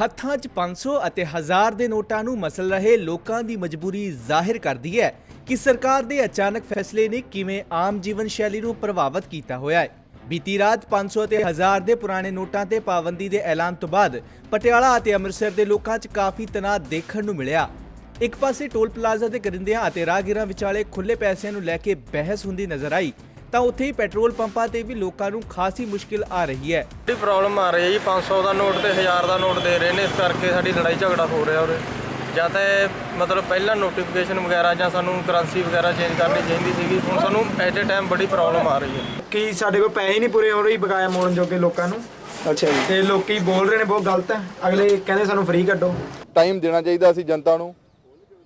ਹੱਥਾਂ 'ਚ 500 ਅਤੇ 1000 ਦੇ ਨੋਟਾਂ ਨੂੰ ਮਸਲ ਰਹੇ ਲੋਕਾਂ ਦੀ ਮਜਬੂਰੀ ਜ਼ਾਹਿਰ ਕਰਦੀ ਹੈ ਕਿ ਸਰਕਾਰ ਦੇ ਅਚਾਨਕ ਫੈਸਲੇ ਨੇ ਕਿਵੇਂ ਆਮ ਜੀਵਨ ਸ਼ੈਲੀ ਨੂੰ ਪ੍ਰਭਾਵਿਤ ਕੀਤਾ ਹੋਇਆ ਹੈ। ਬੀਤੀ ਰਾਤ 500 ਅਤੇ 1000 ਦੇ ਪੁਰਾਣੇ ਨੋਟਾਂ ਤੇ ਪਾਬੰਦੀ ਦੇ ਐਲਾਨ ਤੋਂ ਬਾਅਦ ਪਟਿਆਲਾ ਅਤੇ ਅੰਮ੍ਰਿਤਸਰ ਦੇ ਲੋਕਾਂ 'ਚ ਕਾਫੀ ਤਣਾਅ ਦੇਖਣ ਨੂੰ ਮਿਲਿਆ। ਇੱਕ ਪਾਸੇ ਟੋਲ ਪਲਾਜ਼ਾ ਦੇ ਕਰਿੰਦਿਆਂ ਅਤੇ ਰਾਹਗੀਰਾਂ ਵਿਚਾਲੇ ਖੁੱਲੇ ਪੈਸਿਆਂ ਨੂੰ ਲੈ ਕੇ ਬਹਿਸ ਹੁੰਦੀ ਨਜ਼ਰ ਆਈ। ਤਾਂ ਉੱਥੇ ਹੀ ਪੈਟਰੋਲ ਪੰਪਾਂ ਤੇ ਵੀ ਲੋਕਾਂ ਨੂੰ ਖਾਸੀ ਮੁਸ਼ਕਿਲ ਆ ਰਹੀ ਹੈ। ਬੜੀ ਪ੍ਰੋਬਲਮ ਆ ਰਹੀ ਹੈ ਜੀ 500 ਦਾ ਨੋਟ ਤੇ 1000 ਦਾ ਨੋਟ ਦੇ ਰਹੇ ਨੇ ਇਸ ਕਰਕੇ ਸਾਡੀ ਲੜਾਈ ਝਗੜਾ ਹੋ ਰਿਹਾ ਉਰੇ। ਜਾਂ ਤਾਂ ਮਤਲਬ ਪਹਿਲਾਂ ਨੋਟੀਫਿਕੇਸ਼ਨ ਵਗੈਰਾ ਜਾਂ ਸਾਨੂੰ ਕਰੰਸੀ ਵਗੈਰਾ ਚੇਂਜ ਕਰਨੀ ਚਾਹੀਦੀ ਸੀਗੀ ਹੁਣ ਸਾਨੂੰ ਐਟ ਟਾਈਮ ਬੜੀ ਪ੍ਰੋਬਲਮ ਆ ਰਹੀ ਹੈ। ਕਿ ਸਾਡੇ ਕੋਲ ਪੈਸੇ ਨਹੀਂ ਪੂਰੇ ਹੋ ਰਹੀ ਬਕਾਇਆ ਮੋੜਨ ਜੋਗੇ ਲੋਕਾਂ ਨੂੰ? ਅੱਛਾ ਜੀ। ਤੇ ਲੋਕੀ ਬੋਲ ਰਹੇ ਨੇ ਬਹੁਤ ਗਲਤ ਹੈ। ਅਗਲੇ ਕਹਿੰਦੇ ਸਾਨੂੰ ਫ੍ਰੀ ਕੱਢੋ। ਟਾਈਮ ਦੇਣਾ ਚਾਹੀਦਾ ਸੀ ਜਨਤਾ ਨੂੰ।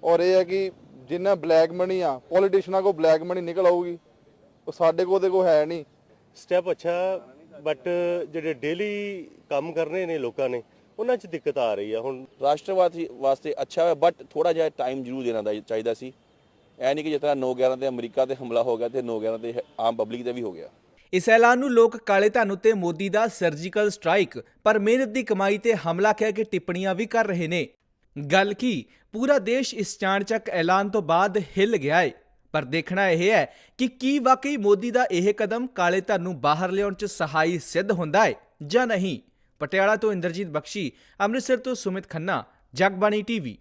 ਔਰ ਇਹ ਹੈ ਕਿ ਜਿੰਨਾ ਬਲੈਕ ਮਨੀ ਆ ਪੋਲੀਟੀਸ਼ੀਅਨਾਂ ਕੋ ਬਲੈਕ ਮਨੀ ਨਿਕਲ ਆਊਗੀ। ਉਹ ਸਾਡੇ ਕੋਲ ਉਹਦੇ ਕੋ ਹੈ ਨਹੀਂ। ਸਟੈਪ ਅੱਛਾ ਬਟ ਜਿਹੜੇ ਡੇਲੀ ਕੰਮ ਕਰਨੇ ਨੇ ਲੋਕਾਂ ਨੇ ਉਹਨਾਂ 'ਚ ਦਿੱਕਤ ਆ ਰਹੀ ਆ ਹੁਣ। ਰਾਸ਼ਟਰਵਾਦੀ ਵਾਸਤੇ ਅੱਛਾ ਹੈ ਬਟ ਥੋੜਾ ਜਿਹਾ ਟਾਈਮ ਜ਼ਰੂਰ ਦੇਣਾ ਦਾ- ਚਾਹੀਦਾ ਸੀ। ਐ ਨਹੀਂ ਕਿ ਜਿਸ ਤਰ੍ਹਾਂ 9/11 ਤੇ ਅਮਰੀਕਾ ਤੇ ਹਮਲਾ ਹੋ ਗਿਆ ਤੇ 9/11 ਤੇ ਆਮ ਪਬਲਿਕ ਤੇ ਵੀ ਹੋ ਗਿਆ। ਇਸ ਐਲਾਨ ਨੂੰ ਲੋਕ ਕਾਲੇ ਧਨ ਉੱਤੇ ਮੋਦੀ ਦਾ ਸਰਜੀਕਲ ਸਟ੍ਰਾਈਕ ਪਰ ਮਿਹਨਤ ਦੀ ਕਮਾਈ ਤੇ ਹਮਲਾ ਕਹਿ ਕੇ ਟਿੱਪਣੀਆਂ ਵੀ ਕਰ ਰਹੇ ਨੇ। ਗੱਲ ਕੀ ਪੂਰਾ ਦੇਸ਼ ਇਸ ਚਾਣਚੱਕ ਐਲਾਨ ਤੋਂ ਬਾਅਦ ਹਿੱਲ ਗਿਆ ਹੈ ਪਰ ਦੇਖਣਾ ਇਹ ਹੈ ਕਿ ਕੀ ਵਾਕਈ ਮੋਦੀ ਦਾ ਇਹ ਕਦਮ ਕਾਲੇ ਧਨ ਨੂੰ ਬਾਹਰ ਲਿਆਉਣ 'ਚ ਸਹਾਈ ਸਿੱਧ ਹੁੰਦਾ ਹੈ ਜਾਂ ਨਹੀਂ? ਪਟਿਆਲਾ ਤੋਂ ਇੰਦਰਜੀਤ ਬਖਸ਼ੀ, ਅੰਮ੍ਰਿਤਸਰ ਤੋਂ ਸੁਮਿਤ ਖੰਨਾ, ਜਗਬਾਣੀ ਟੀਵੀ।